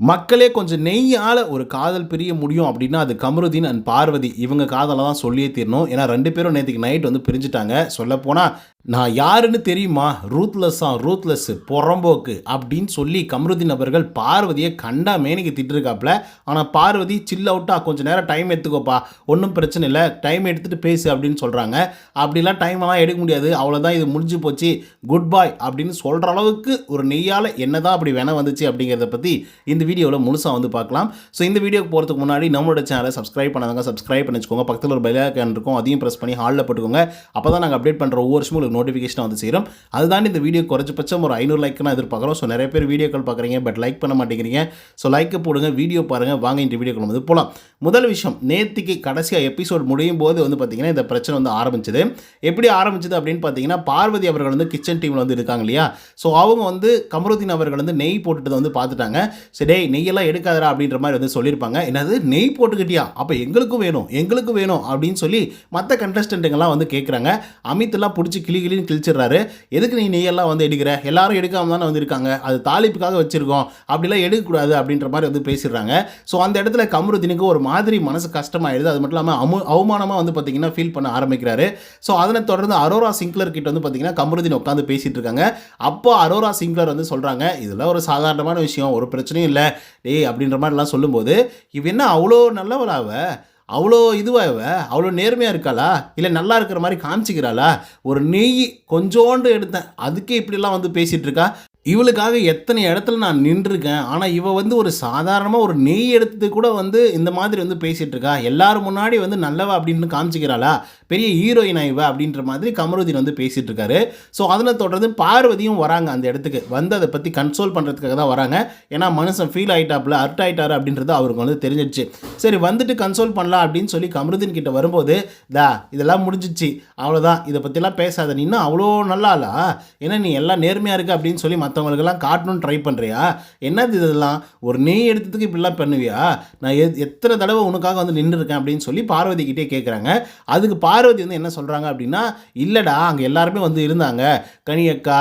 மக்களே கொஞ்சம் நெய்யால் ஒரு காதல் பிரிய முடியும் அப்படின்னா அது கமருதீன் அண்ட் பார்வதி. இவங்க காதலை தான் சொல்லியே தீரணும். ஏன்னா ரெண்டு பேரும் நேற்றுக்கு நைட் வந்து பிரிஞ்சுட்டாங்க. சொல்லப்போனால் நான் யாருன்னு தெரியுமா? ரூத்லெஸ்ஸா ரூத்லெஸ் புறம்போக்கு அப்படின்னு சொல்லி கமருதீன் அவர்கள் பார்வதியை கண்டா மேனிக்கு திட்டிருக்காப்புல. ஆனால் பார்வதி சில் அவுட்டாக கொஞ்சம் நேரம் டைம் எடுத்துக்கோப்பா. ஒன்றும் பிரச்சனை இல்லை. டைம் எடுத்துகிட்டு பேசு அப்படின்னு சொல்கிறாங்க அப்படிலாம் டைம்லாம் எடுக்க முடியாது. அவ்வளோதான் இது முடிஞ்சு போச்சு. குட் பாய் அப்படின்னு சொல்கிற அளவுக்கு ஒரு நெய்யால் என்னதான் அப்படி வேணா வந்துச்சு அப்படிங்கிறத பற்றி இந்த வீடியோவில் முழுசாக வந்து பார்க்கலாம். ஸோ இந்த வீடியோக்கு போகிறதுக்கு முன்னாடி நம்மளோட சேனலை சப்ஸ்கிரைப் பண்ணாதவங்க சப்ஸ்கிரைப் பண்ணி வச்சுக்கோங்க. பக்கத்தில் ஒரு பெல் இருக்கும். அதையும் ப்ரெஸ் பண்ணி ஹாலில் போட்டுக்கோங்க. அப்போ தான் நாங்கள் அப்டேட் பண்ணுற ஒவ்வொரு வருஷமும் உங்களுக்கு நோட்டிஃபிகேஷன் வந்து சேரும். அதுதான் இந்த வீடியோ குறைஞ்சபட்சம் ஒரு ஐநூறு லைக் நான் எதிர்பார்க்குறோம். ஸோ நிறைய பேர் வீடியோக்கள் பார்க்குறீங்க பட் லைக் பண்ண மாட்டேங்கிறீங்க. ஸோ லைக்கை போடுங்க வீடியோ பாருங்கள் வாங்க இந்த வீடியோக்கள் வந்து போகலாம் முதல் விஷயம் நேத்திக்கு கடைசியாக எபிசோட் முடியும் போது வந்து பார்த்தீங்கன்னா இந்த பிரச்சனை வந்து ஆரம்பிச்சது. எப்படி ஆரம்பிச்சது அப்படின்னு பார்த்தீங்கன்னா பார்வதி அவர்கள் வந்து கிச்சன் டீமில் வந்து இருக்காங்க இல்லையா? ஸோ அவங்க வந்து கமருதீன் அவர்கள் வந்து நெய் போட்டுட்டு வந்து பார்த்துட்டாங்க. சரி டேய் நெய்யெல்லாம் எடுக்காதடா அப்படின்ற மாதிரி வந்து சொல்லியிருப்பாங்க. என்னது நெய் போட்டுக்கிட்டியா? அப்போ எங்களுக்கும் வேணும் எங்களுக்கும் வேணும் அப்படின்னு சொல்லி மற்ற கண்டஸ்டண்ட்டுங்கெல்லாம் வந்து கேட்குறாங்க அமித்லாம் பிடிச்சி கிளி கிளின்னு கிழிச்சிடுறாரு. எதுக்கு நீ நெய்யெல்லாம் வந்து எடுக்கிற? எல்லாரும் எடுக்காம தானே வந்திருக்காங்க. அது தாளிப்புக்காக வச்சுருக்கோம். அப்படிலாம் எடுக்கக்கூடாது அப்படின்ற மாதிரி வந்து பேசிடுறாங்க. ஸோ அந்த இடத்துல கமருதீனுக்கு ஒரு மாதிரி மனசு கஷ்டமாயிடுது. அது மட்டும் இல்லாமல் அமு அவமானமாக வந்து பார்த்தீங்கன்னா ஃபீல் பண்ண ஆரம்பிக்கிறாரு. ஸோ அதனை தொடர்ந்து அரோரா சிங்க்லர் கிட்ட வந்து பார்த்தீங்கன்னா கமருதீன் உட்காந்து பேசிகிட்டு இருக்காங்க. அப்போ அரோரா சிங்க்லர் வந்து சொல்கிறாங்க இதெல்லாம் ஒரு சாதாரணமான விஷயம். ஒரு பிரச்சனையும் இல்லை. டேய் அப்படின்ற மாதிரிலாம் சொல்லும்போது இவ என்ன அவ்வளோ நல்லவளாவ அவ்வளோ இதுவாக அவ்வளோ நேர்மையாக இருக்காளா? இல்லை நல்லா இருக்கிற மாதிரி காமிச்சிக்கிறாளா? ஒரு நெய் கொஞ்சோண்டு எடுத்தேன். அதுக்கே இப்படிலாம் வந்து பேசிகிட்டு இருக்கா. இவளுக்காக எத்தனை இடத்துல நான் நின்றுருக்கேன் ஆனால் இவள் வந்து ஒரு சாதாரணமாக ஒரு நெய் எடுத்தது கூட வந்து இந்த மாதிரி வந்து பேசிகிட்டு இருக்கா? எல்லாரும் முன்னாடி வந்து நல்லவா அப்படின்னு காமிச்சிக்கிறாளா? பெரிய ஹீரோயினா இவ அப்படின்ற மாதிரி கமருதீன் வந்து பேசிகிட்டு இருக்காரு. ஸோ அதில் தொடர்ந்து பார்வதியும் வராங்க அந்த இடத்துக்கு. வந்து அதை பற்றி கன்சோல் பண்ணுறதுக்காக தான் வராங்க. ஏன்னா மனுஷன் ஃபீல் ஆகிட்டாப்புல அர்ட் ஆகிட்டாரு அப்படின்றது அவருக்கு வந்து தெரிஞ்சிடுச்சு. சரி வந்துட்டு கன்சோல் பண்ணலாம் அப்படின்னு சொல்லி கமருதீன் கிட்ட வரும்போது தா இதெல்லாம் முடிஞ்சிச்சு அவ்வளோதான் இதை பற்றிலாம் பேசாத. நீ இன்னும் அவ்வளோ நல்லா இல்லை ஏன்னா நீ எல்லாம் நேர்மையாக இருக்குது அப்படின்னு சொல்லி மற்றவங்களுக்கெல்லாம் காட்டணும்னு ட்ரை பண்ணுறியா என்னது இதெல்லாம்? ஒரு நெய் எடுத்ததுக்கு இப்படிலாம் பண்ணுவியா? நான் எ எத்தனை தடவை உனக்காக வந்து நின்றுருக்கேன் அப்படின்னு சொல்லி பார்வதி கிட்டே கேட்குறாங்க அதுக்கு பார்வதி வந்து என்ன சொல்கிறாங்க அப்படின்னா இல்லைடா அங்கே எல்லாருமே வந்து இருந்தாங்க. கனியக்கா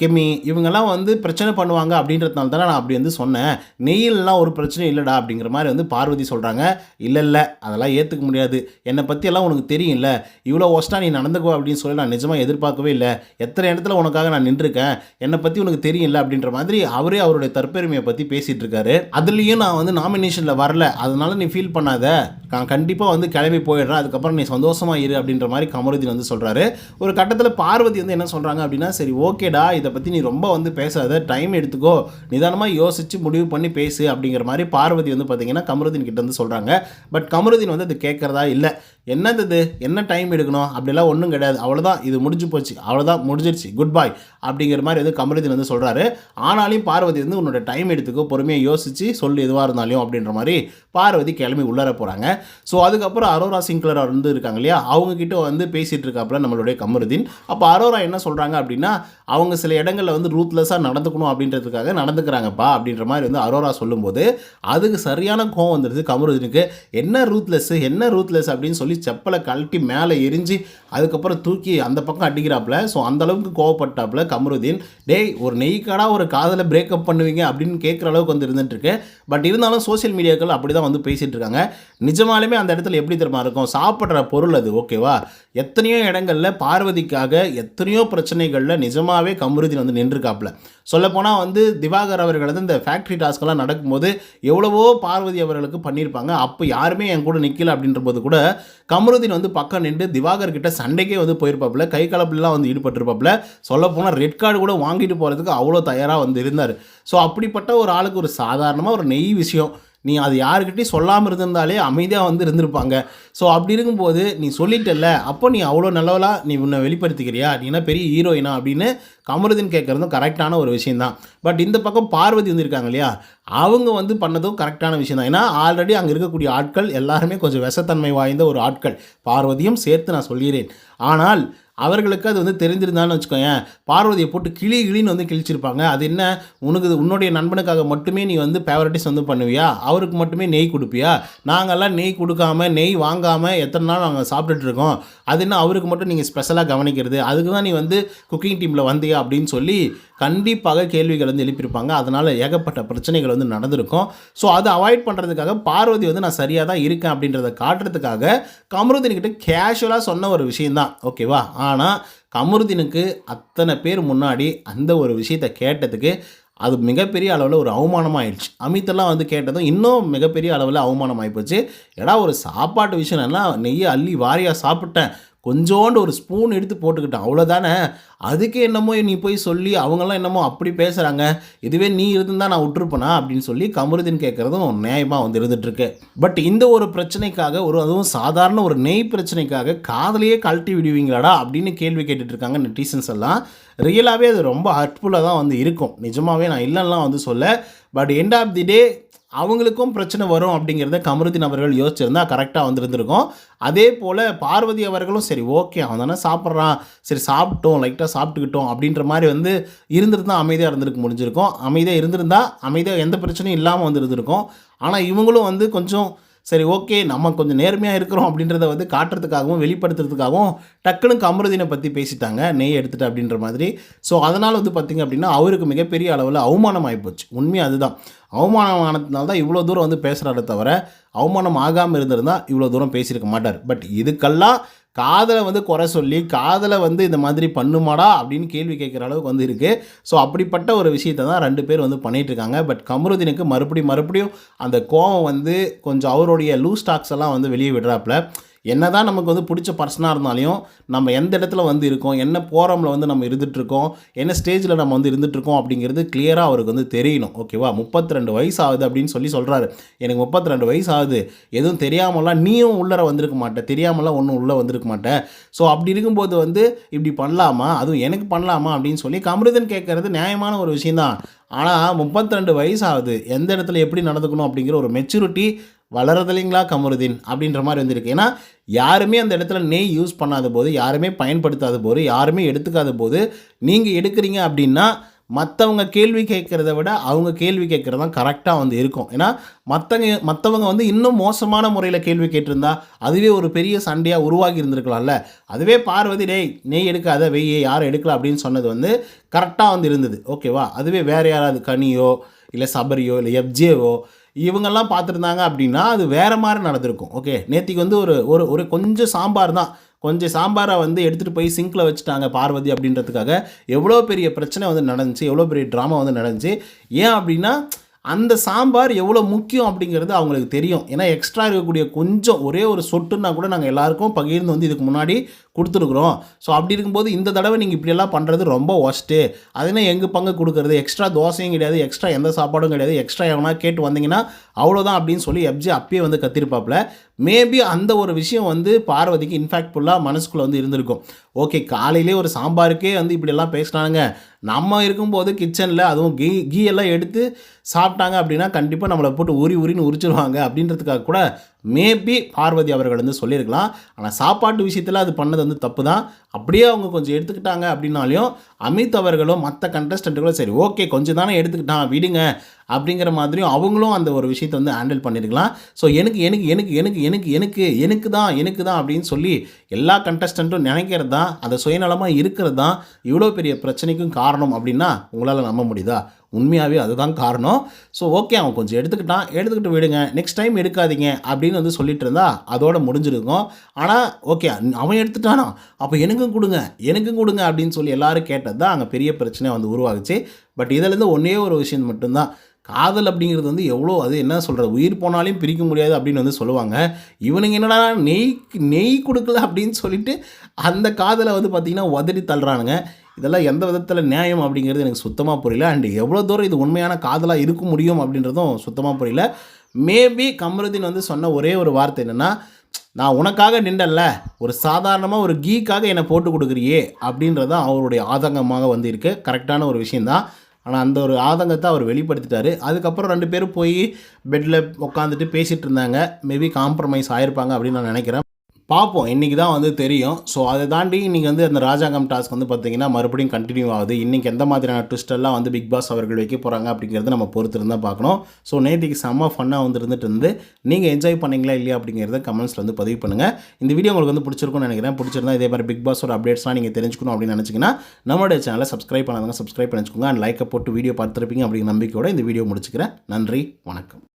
கெமி இவங்கெல்லாம் வந்து பிரச்சனை பண்ணுவாங்க அப்படின்றதுனால தானே நான் அப்படி வந்து சொன்னேன். நெய்யிலலாம் ஒரு பிரச்சனையும் இல்லைடா அப்படிங்கிற மாதிரி வந்து பார்வதி சொல்கிறாங்க இல்லை இல்லை அதெல்லாம் ஏற்றுக்க முடியாது. என்னை பற்றியெல்லாம் உனக்கு தெரியும்ல. இவ்வளோ ஒஸ்ட்டாக நீ நடந்துக்கோ அப்படின்னு சொல்லி நான் நிஜமாக எதிர்பார்க்கவே இல்லை. எத்தனை இடத்துல உனக்காக நான் நின்றுருக்கேன்? என்னை பற்றி உனக்கு தெரியல அப்படின்ற மாதிரி அவரே அவருடைய தற்பெருமையை பற்றி பேசிகிட்டு இருக்காரு அதுலேயும் நான் வந்து நாமினேஷனில் வரல. அதனால நீ ஃபீல் பண்ணாத. நான் கண்டிப்பாக வந்து கிளம்பி போயிடுறேன். அதுக்கப்புறம் நீ சந்தோஷமாக இரு அப்படின்ற மாதிரி கமருதீன் வந்து சொல்கிறாரு ஒரு கட்டத்தில் பார்வதி வந்து என்ன சொல்கிறாங்க அப்படின்னா சரி ஓகேடா. இதை பற்றி நீ ரொம்ப வந்து பேசாத. டைம் எடுத்துக்கோ. நிதானமாக யோசித்து முடிவு பண்ணி பேசு. அப்படிங்கிற மாதிரி பார்வதி வந்து பார்த்தீங்கன்னா கமருதீன் கிட்ட வந்து சொல்கிறாங்க பட் கமருதீன் வந்து அது கேட்குறதா இல்லை. என்னது இது? என்ன டைம் எடுக்கணும்? அப்படிலாம் ஒன்றும் கிடையாது. அவ்வளோதான் இது முடிஞ்சு போச்சு. அவ்வளோதான் முடிஞ்சிருச்சு. குட் பாய் அப்படிங்கிற மாதிரி வந்து கமருதீன் வந்து சொல்கிறாரு ஆனாலும் பார்வதி வந்து உன்னோட டைம் எடுத்துக்கோ பொறுமையாக யோசித்து சொல்லு எதுவாக இருந்தாலும் அப்படின்ற மாதிரி பார்வதி கிளம்பி உள்ளர போகிறாங்க ஸோ அதுக்கப்புறம் அரோரா சிங்க்லர் வந்து இருக்காங்க இல்லையா? அவங்க கிட்ட வந்து பேசிகிட்டு இருக்காப்புல நம்மளுடைய கமருதீன். அப்போ அரோரா என்ன சொல்கிறாங்க அப்படின்னா அவங்க சில இடங்களில் வந்து ரூத்லெஸ்ஸாக நடந்துக்கணும் அப்படின்றதுக்காக நடந்துக்கிறாங்கப்பா அப்படின்ற மாதிரி வந்து அரோரா சொல்லும்போது அதுக்கு சரியான கோவம் வந்துடுது கமருதீனுக்கு. என்ன ரூத்லெஸ் என்ன ரூத்லெஸ் அப்படின்னு சொல்லி செப்பலை கழட்டி மேலே எரிஞ்சு அதுக்கப்புறம் தூக்கி அந்த பக்கம் அடிக்கிறாப்புல. ஸோ அந்த அளவுக்கு கோவப்பட்டாப்புல கமருதீன். டேய் ஒரு நெய்க்காடாக ஒரு காதலை பிரேக்கப் பண்ணுவீங்க அப்படின்னு கேட்குற அளவுக்கு வந்து இருந்துட்டுருக்கு பட் இருந்தாலும் சோஷியல் மீடியாக்கள் அப்படி தான் வந்து பேசிகிட்டு இருக்காங்க. நிஜமாலுமே அந்த இடத்துல எப்படி தெரியுமா இருக்கும்? சாப்பிட்ற பொருள் அது ஓகேவா? எத்தனையோ இடங்களில் பார்வதிக்காக எத்தனையோ பிரச்சனைகளில் நிஜமாகவே கமருதீன் வந்து நின்றுருக்காப்புல. சொல்லப்போனால் வந்து திவாகர் அவர்கள் வந்து இந்த ஃபேக்ட்ரி டாஸ்க்கெல்லாம் நடக்கும்போது எவ்வளவோ பார்வதி அவர்களுக்கு பண்ணியிருப்பாங்க. அப்போ யாருமே என் கூட நிற்கல அப்படின்ற போது கூட கமருதீன் வந்து பக்கம் நின்று திவாகர் கிட்ட சண்டைக்கே வந்து போயிருப்பாப்புல. கை கலப்புலாம் வந்து ஈடுபட்டிருப்பாப்புல. சொல்லப்போனால் ரெட் கார்டு கூட வாங்கிட்டு போகிறதுக்கு அவ்வளோ தயாராக வந்து இருந்தார். ஸோ அப்படிப்பட்ட ஒரு ஆளுக்கு ஒரு சாதாரணமாக ஒரு நெய் விஷயம். நீ அது யாருக்கிட்டையும் சொல்லாமல் இருந்திருந்தாலே அமைதியாக வந்து இருந்திருப்பாங்க. ஸோ அப்படி இருக்கும்போது நீ சொல்லிட்டல்ல அப்போ நீ அவ்வளோ நல்லவளாக நீ உன்னை வெளிப்படுத்திக்கிறியா? நீ என்ன பெரிய ஹீரோயினா அப்படின்னு கமருதீன் கேட்குறதும் கரெக்டான ஒரு விஷயந்தான் பட் இந்த பக்கம் பார்வதி வந்திருக்காங்க இல்லையா? அவங்க வந்து பண்ணதும் கரெக்டான விஷயம் தான் ஏன்னா ஆல்ரெடி அங்கே இருக்கக்கூடிய ஆட்கள் எல்லாருமே கொஞ்சம் விஷத்தன்மை வாய்ந்த ஒரு ஆட்கள். பார்வதியும் சேர்த்து நான் சொல்கிறேன். ஆனால் அவர்களுக்கு அது வந்து தெரிஞ்சிருந்தான்னு வச்சுக்கோங்க பார்வதியை போட்டு கிளி கிளின்னு வந்து கிழிச்சிருப்பாங்க. அது என்ன? உனக்கு இது உன்னுடைய நண்பனுக்காக மட்டுமே நீ வந்து ஃபேவரட்டிஸ் வந்து பண்ணுவியா? அவருக்கு மட்டுமே நெய் கொடுப்பியா? நாங்கள்லாம் நெய் கொடுக்காம நெய் வாங்காமல் எத்தனை நாள் நாங்கள் சாப்பிட்டுட்டு இருக்கோம்? அது என்ன அவருக்கு மட்டும் நீங்கள் ஸ்பெஷலாக கவனிக்கிறது அதுக்கு தான் நீ வந்து குக்கிங் டீமில் வந்தியா அப்படின்னு சொல்லி கண்டிப்பாக கேள்விகள் வந்து எழுப்பியிருப்பாங்க. அதனால் ஏகப்பட்ட பிரச்சனைகள் வந்து நடந்திருக்கும். ஸோ அதை அவாய்ட் பண்ணுறதுக்காக பார்வதி வந்து நான் சரியாக தான் இருக்கேன் அப்படின்றத காட்டுறதுக்காக கமருதீன்கிட்ட கேஷுவலாக சொன்ன ஒரு விஷயந்தான் ஓகேவா ஆனால் கமருதீனுக்கு அத்தனை பேர் முன்னாடி அந்த ஒரு விஷயத்தை கேட்டதுக்கு அது மிகப்பெரிய அளவில் ஒரு அவமானமாக ஆயிடுச்சு அமித்தெல்லாம் வந்து கேட்டதும் இன்னும் மிகப்பெரிய அளவில் அவமானம் ஆகிப்போச்சு ஏடா ஒரு சாப்பாட்டு விஷயம் என்ன நெய்யை அள்ளி வாரியாக சாப்பிட்டேன். கொஞ்சோண்டு ஒரு ஸ்பூன் எடுத்து போட்டுக்கிட்டேன் அவ்வளோதானே அதுக்கு என்னமோ நீ போய் சொல்லி அவங்கெல்லாம் என்னமோ அப்படி பேசுகிறாங்க இதுவே நீ இருந்தால் நான் விட்டுருப்பேனா? அப்படின்னு சொல்லி கமருதீன் கேட்குறதும் நியாயமாக வந்து இருந்துகிட்ருக்கு பட் இந்த ஒரு பிரச்சனைக்காக ஒரு அதுவும் சாதாரண ஒரு நெய் பிரச்சனைக்காக காதலையே கழட்டி விடுவீங்களாடா? அப்படின்னு கேள்வி கேட்டுட்ருக்காங்க நெட்டிசன்ஸ் எல்லாம். ரியலாகவே அது ரொம்ப ஹர்ட்ஃபுல்லாக தான் வந்து இருக்கும். நிஜமாகவே நான் இல்லைன்னா வந்து சொல்ல. But end of the day அவங்களுக்கும் பிரச்சனை வரும் அப்படிங்கிறத கமருதீன் அவர்கள் யோசிச்சிருந்தா கரெக்டாக வந்திருந்திருக்கும். அதே போல் பார்வதி அவர்களும் சரி ஓகே அவன் தானே சாப்பிட்றான். சரி சாப்பிட்டோம் லைட்டாக சாப்பிட்டுக்கிட்டோம் அப்படின்ற மாதிரி வந்து இருந்திருந்தா அமைதியாக இருந்திருக்க முடிஞ்சிருக்கும். அமைதியாக இருந்திருந்தால் அமைதியாக எந்த பிரச்சனையும் இல்லாமல் வந்துருந்துருக்கும். ஆனால் இவங்களும் வந்து கொஞ்சம் சரி ஓகே நம்ம கொஞ்சம் நேர்மையாக இருக்கிறோம் அப்படின்றத வந்து காட்டுறதுக்காகவும் வெளிப்படுத்துறதுக்காகவும் டக்குனு கமருதீனை பற்றி பேசிட்டாங்க. நெய் எடுத்துட்டு அப்படின்ற மாதிரி. ஸோ அதனால் வந்து பார்த்திங்க அப்படின்னா அவருக்கு மிகப்பெரிய அளவில் அவமானம் ஆகிப்போச்சு உண்மையாக அதுதான். அவமானம் ஆனதுனால தான் இவ்வளோ தூரம் வந்து பேசுகிறாரே தவிர அவமானம் ஆகாமல் இருந்திருந்தால் இவ்வளோ தூரம் பேசியிருக்க மாட்டார். பட் இதுக்கெல்லாம் காதலை வந்து குறை சொல்லி காதலை வந்து இந்த மாதிரி பண்ணுமாடா அப்படின்னு கேள்வி கேட்குற அளவுக்கு வந்து இருக்குது ஸோ அப்படிப்பட்ட ஒரு விஷயத்தை தான் ரெண்டு பேர் வந்து பண்ணிகிட்ருக்காங்க இருக்காங்க. பட் கமருதீனுக்கு மறுபடியும் மறுபடியும் அந்த கோவம் வந்து கொஞ்சம் அவருடைய லூஸ் ஸ்டாக்ஸ் எல்லாம் வந்து வெளியே விடுறாப்புல. என்னதான் நமக்கு வந்து பிடிச்ச பர்சனாக இருந்தாலையும் நம்ம எந்த இடத்துல வந்து இருக்கோம் என்ன போகிறோம்ல வந்து நம்ம இருந்துகிட்ருக்கோம் என்ன ஸ்டேஜில் நம்ம வந்து இருந்துகிட்ருக்கோம் அப்படிங்கிறது கிளியராக அவருக்கு வந்து தெரியணும். ஓகேவா முப்பத்தி ரெண்டு வயசு ஆகுது அப்படின்னு சொல்லி சொல்கிறாரு எனக்கு முப்பத்தி ரெண்டு வயசு ஆகுது எதுவும் தெரியாமலாம் நீயும் உள்ளர வந்திருக்க மாட்டேன் தெரியாமலாம் ஒன்றும் உள்ளே வந்திருக்க மாட்டேன் ஸோ அப்படி இருக்கும்போது வந்து இப்படி பண்ணலாமா? அதுவும் எனக்கு பண்ணலாமா? அப்படின்னு சொல்லி கமருதன் கேட்குறது நியாயமான ஒரு விஷயந்தான் ஆனால் முப்பத்தி ரெண்டு வயசு ஆகுது எந்த இடத்துல எப்படி நடந்துக்கணும் அப்படிங்கிற ஒரு மெச்சூரிட்டி வளரதில்லைங்களா கமருதீன் அப்படின்ற மாதிரி வந்திருக்கு. ஏன்னா யாருமே அந்த இடத்துல நெய் யூஸ் பண்ணாத போது யாருமே பயன்படுத்தாத போது யாருமே எடுத்துக்காத போது நீங்கள் எடுக்கிறீங்க அப்படின்னா மற்றவங்க கேள்வி கேட்குறத விட அவங்க கேள்வி கேட்குறது தான் கரெக்டாக வந்து இருக்கும். ஏன்னா மற்றவங்க மற்றவங்க வந்து இன்னும் மோசமான முறையில் கேள்வி கேட்டிருந்தா அதுவே ஒரு பெரிய சண்டையாக உருவாகி இருந்திருக்கலாம்ல. அதுவே பார்வதி டேய் நெய் எடுக்காத வெய்யே யாரும் எடுக்கல அப்படின்னு சொன்னது வந்து கரெக்டாக வந்து இருந்தது. ஓகேவா அதுவே வேறு யாராவது கனியோ இல்லை சபரியோ இல்லை எப்ஜேவோ இவங்கெல்லாம் பார்த்துருந்தாங்க அப்படின்னா அது வேறு மாதிரி நடந்திருக்கும். ஓகே நேத்திக்கு வந்து ஒரு ஒரு ஒரு கொஞ்சம் சாம்பார் தான். கொஞ்சம் சாம்பாரை வந்து எடுத்துகிட்டு போய் சிங்கில் வச்சுட்டாங்க பார்வதி அப்படின்றதுக்காக. எவ்வளோ பெரிய பிரச்சனை வந்து நடந்துச்சு எவ்வளோ பெரிய ட்ராமா வந்து நடந்துச்சு. ஏன் அப்படின்னா அந்த சாம்பார் எவ்வளோ முக்கியம் அப்படிங்கிறது அவங்களுக்கு தெரியும். ஏன்னா எக்ஸ்ட்ரா இருக்கக்கூடிய கொஞ்சம் ஒரே ஒரு சொட்டுன்னா கூட நாங்கள் எல்லாருக்கும் பகிர்ந்து வந்து இதுக்கு முன்னாடி கொடுத்துருக்குறோம். ஸோ அப்படி இருக்கும்போது இந்த தடவை நீங்கள் இப்படியெல்லாம் பண்ணுறது ரொம்ப ஒஸ்ட்டு அதுனா எங்கள் பங்கு கொடுக்குறது? எக்ஸ்ட்ரா தோசையும் கிடையாது எக்ஸ்ட்ரா எந்த சாப்பாடும் கிடையாது எக்ஸ்ட்ரா எவனா கேட்டு வந்தீங்கன்னா அவ்வளோதான் அப்படின்னு சொல்லி எப்ஜி அப்பயே வந்து கத்திருப்பாப்புல. மேபி அந்த ஒரு விஷயம் வந்து பார்வதிக்கு இன்ஃபேக்ட்ஃபுல்லாக மனசுக்குள்ளே வந்து இருந்திருக்கும். ஓகே காலையிலே ஒரு சாம்பாருக்கே வந்து இப்படியெல்லாம் பேசினானுங்க. நம்ம இருக்கும்போது கிச்சனில் அதுவும் கீ கீ எல்லாம் எடுத்து சாப்பிட்டாங்க அப்படின்னா கண்டிப்பாக நம்மளை போட்டு உரி உரின்னு உரிச்சிருவாங்க அப்படின்றதுக்காக கூட மேபி பார்வதி அவர்கள் வந்து சொல்லியிருக்கலாம். ஆனால் சாப்பாட்டு விஷயத்தில் அது பண்ணது வந்து தப்பு தான் அப்படியே அவங்க கொஞ்சம் எடுத்துக்கிட்டாங்க அப்படின்னாலையும் அமித் அவர்களும் மற்ற கண்டஸ்டண்ட்டுகளும் சரி ஓகே கொஞ்சம் தானே எடுத்துக்கிட்டான் விடுங்க அப்படிங்கிற மாதிரியும் அவங்களும் அந்த ஒரு விஷயத்தை வந்து ஹேண்டில் பண்ணியிருக்கலாம் ஸோ எனக்கு எனக்கு எனக்கு எனக்கு எனக்கு எனக்கு எனக்கு தான் எனக்கு தான் அப்படின்னு சொல்லி எல்லா கண்டஸ்டண்ட்டும் நினைக்கிறது தான் அதை சுயநலமாக இருக்கிறது தான் இவ்வளோ பெரிய பிரச்சனைக்கும் காரணம் அப்படின்னா உங்களால் நம்ப முடியுதா? உண்மையாகவே அதுதான் காரணம். ஸோ ஓகே அவன் கொஞ்சம் எடுத்துக்கிட்டான். எடுத்துக்கிட்டு விடுங்க. நெக்ஸ்ட் டைம் எடுக்காதீங்க அப்படின்னு வந்து சொல்லிட்டு இருந்தா அதோட முடிஞ்சிருக்கும். ஆனால் ஓகே அவன் எடுத்துட்டானா? அப்போ எனக்கும் கொடுங்க. எனக்கும் கொடுங்க அப்படின்னு சொல்லி எல்லாரும் கேட்டது தான் அங்கே பெரிய பிரச்சனை வந்து உருவாகுச்சு. பட் இதிலேருந்து ஒன்றே ஒரு விஷயம் மட்டும்தான். காதல் அப்படிங்கிறது வந்து எவ்வளோ அது என்ன சொல்கிறது உயிர் போனாலையும் பிரிக்க முடியாது அப்படின்னு வந்து சொல்லுவாங்க. இவனுங்க என்னடா நெய் நெய் கொடுக்கல அப்படின்னு சொல்லிட்டு அந்த காதலை வந்து பார்த்திங்கன்னா உதறி தள்ளுறானுங்க. இதெல்லாம் எந்த விதத்தில் நியாயம் அப்படிங்கிறது எனக்கு சுத்தமாக புரியல. அண்ட் எவ்வளோ தூரம் இது உண்மையான காதலாக இருக்க முடியும் அப்படின்றதும் சுத்தமாக புரியல. மேபி கமருதீன் வந்து சொன்ன ஒரே ஒரு வார்த்தை என்னென்னா நான் உனக்காக நின்றல ஒரு சாதாரணமாக ஒரு கீக்காக என்னை போட்டு கொடுக்குறியே அப்படின்றது அவருடைய ஆதங்கமாக வந்து இருக்குது கரெக்டான ஒரு விஷயந்தான் ஆனால் அந்த ஒரு ஆதங்கத்தை அவர் வெளிப்படுத்திட்டாரு. அதுக்கப்புறம் ரெண்டு பேரும் போய் பெட்டில் உட்காந்துட்டு பேசிகிட்டு இருந்தாங்க. மேபி காம்ப்ரமைஸ் ஆயிருப்பாங்க அப்படின்னு நான் நினைக்கிறேன். பார்ப்போம் இன்றைக்கி தான் வந்து தெரியும். ஸோ அதை தாண்டி இன்றைக்கி வந்து அந்த ராஜாங்கம் டாஸ்க் வந்து பார்த்தீங்கன்னா மறுபடியும் கண்டினியூ ஆகுது. இன்றைக்கி எந்த மாதிரியான ட்விஸ்டெல்லாம் வந்து பிக் பாஸ் அவர்கள் வைக்க போகிறாங்க அப்படிங்கிறத நம்ம பொறுத்து இருந்தால் பார்க்கணும் ஸோ நேற்றுக்கு செம்ம ஃபன்னாக வந்து இருந்துட்டு இருந்து நீங்கள் என்ஜாய் பண்ணீங்களா இல்லையா அப்படிங்கிறத கமெண்ட்ஸில் வந்து பதிவு பண்ணுங்கள் இந்த வீடியோ உங்களுக்கு வந்து பிடிச்சிருக்கும்னு நினைக்கிறேன். பிடிச்சிருந்தா இதே மாதிரி பிக் பாஸோட அப்டேட்ஸ்லாம் நீங்கள் தெரிஞ்சுக்கணும் அப்படின்னு நினச்சிங்கன்னா நம்மளுடைய சேனலை சப்ஸ்கிரைப் பண்ணாதவங்க சப்ஸ்கிரைப் பண்ணிச்சுக்கோங்க. அண்ட் லைக்கை போட்டு வீடியோ பார்த்துருப்பீங்க அப்படிங்கிற நம்பிக்கையோட இந்த வீடியோ முடிச்சுக்கிறேன். நன்றி. வணக்கம்.